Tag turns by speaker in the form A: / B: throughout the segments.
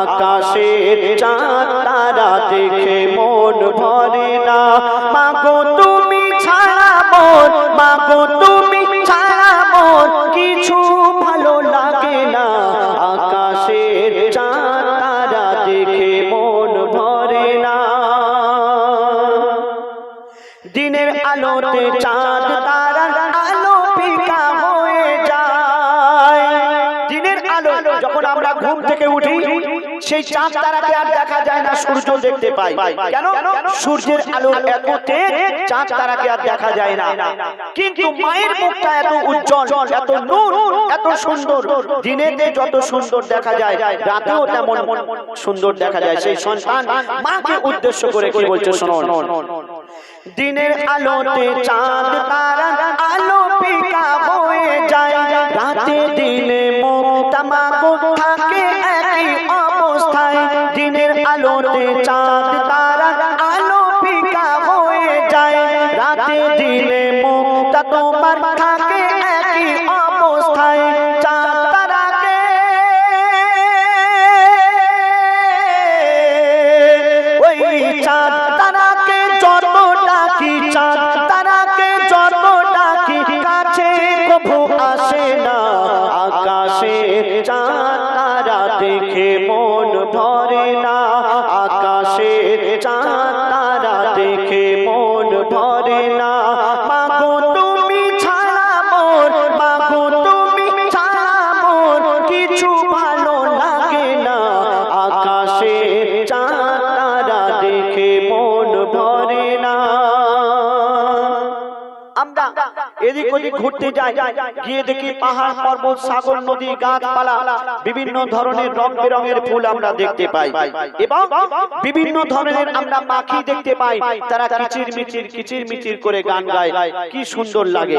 A: আকাশের চাঁদ, তারা দেখে মন ভরে না। মাগো, তুমি ছাড়া মন, মাগো, তুমি ছাড়া মন, কিছু ভালো লাগে না। আকাশের চাঁদ, তারা দেখে মন ভরে না। দিনের আলোতে চাঁদ, তারা আলো ফিকা হয়ে যায়। দিনের আলো, যখন আমরা ঘুম থেকে উঠি সেই চাঁদ তারাকে আর দেখা যায় না? সূর্য দেখতে পাই। কেন? সূর্যের আলোর এত তেজ, চাঁদ তারাকে আর দেখা যায় না? কিন্তু মায়ের মুখটা এত উজ্জ্বল, এত নূর এত সুন্দর। দিনেতে যত সুন্দর দেখা যায়, রাতেও তেমন সুন্দর দেখা যায়। সেই সন্তান মাকে উদ্দেশ্য করে কি বলছে শোনো? দিনের আলোতে চাঁদ তারা আলো ফিকা হয়ে যায়। রাতে দিনে মুক্তা মাগো থাকে একই আকাশে চাঁদ তারা দেখে মন ধরে না। আকাশে চাঁদ তারা দেখে মন ধরে না। মাগো তুমি ছাড়া মাগো তুমি ছাড়া মোর কিছু ভালো লাগে না। আকাশে চাঁদ তারা দেখে মন ধরে না। আমরা এদিক ওদিক ঘুরতে যাই গিয়ে দেখি পাহাড়, পর্বত, সাগর, নদী, গাছপালা, বিভিন্ন ধরনের রং বেরঙের ফুল আমরা দেখতে পাই। এবং বিভিন্ন ধরনের আমরা পাখি দেখতে পাই। তারা কিচির মিচির কিচির মিচির করে গান গায়। কি সুন্দর লাগে।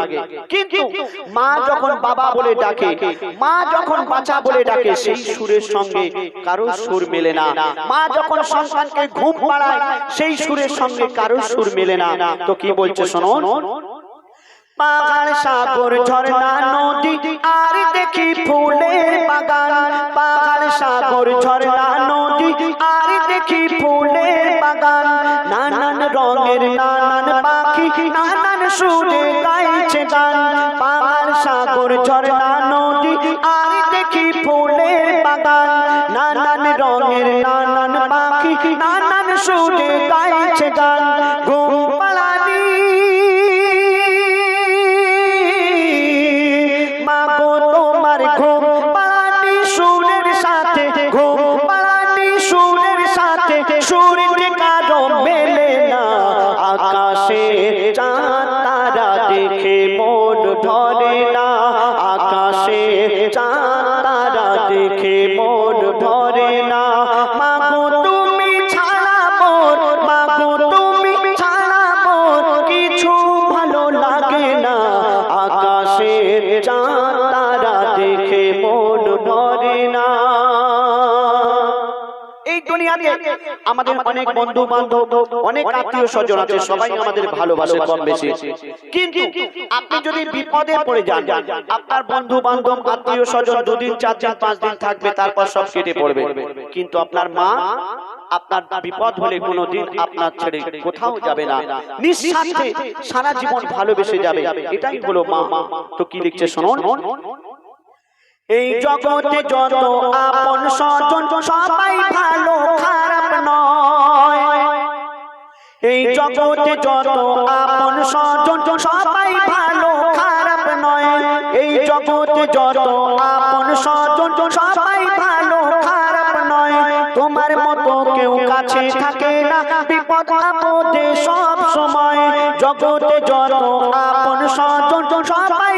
A: কিন্তু মা যখন বাবা বলে ডাকে, মা যখন বাচ্চা বলে ডাকে, সেই সুরের সঙ্গে কারও সুর মেলে না। মা যখন সন্তানকে ঘুম পাড়ায়, সেই সুরের সঙ্গে কারও সুর মেলে না। তো কি বলছে, শোনো? পাহাড় সাগর ঝর্ণা নদী আর দেখি ফুলের বাগান। পাহাড় সাগর ঝর্ণা নদী আর দেখি ফুলের বাগান। নানান রঙের নানান পাখি নানান সুরে গাইছে গান। পাহাড় সাগর ঝর্ণা নদী আর দেখি ফুলের বাগান। নানান রঙের নানান পাখি নানান সুরে গাইছে গান। ঘুম এই দুনিয়াতে আমাদের অনেক বন্ধু বান্ধব অনেক আত্মীয় স্বজন আছে সবাই আমাদের ভালোবাসে কম বেশি কিন্তু আপনি যদি বিপদে পড়ে যান আপনার বন্ধু বান্ধব আত্মীয় স্বজন দুদিন চার দিন পাঁচ দিন থাকবে তারপর সব কেটে পড়বে। কিন্তু আপনার মা আপনার বিপদ হলে কোনোদিন আপনার ছেড়ে কোথাও যাবে না। নিঃস্বার্থে সারা জীবন ভালোবেসে যাবে। এটাই হলো মা। তো কি লিখছে শুনুন এই জগতে যত আপন স্বজন, সবাই ভালো, খারাপ নয়। এই জগতে যত আপন স্বজন, সবাই ভালো, খারাপ নয়। এই জগতে যত আপন স্বজন, সবাই ভালো, খারাপ নয়। তোমার মতো কেউ কাছে থাকে না, বিপদ আপদে সব সময়। জগতে যত আপন স্বজন, সবাই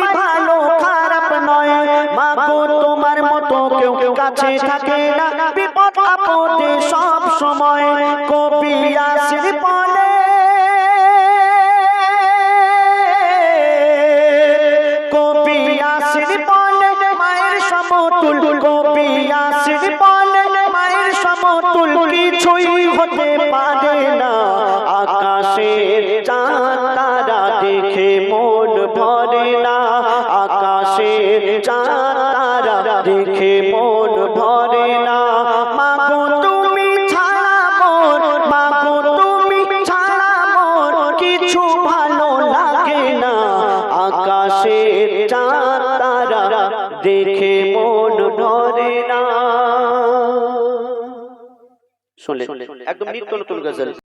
A: দেখে মন ভরে না। মাগো, তুমি ছাড়া মোর, মাগো, তুমি ছাড়া মোর কিছু ভালো লাগে না। আকাশের চাঁদ, তারা দেখে মন ভরে না। শুনলে একদম নিত্য নতুন গজল।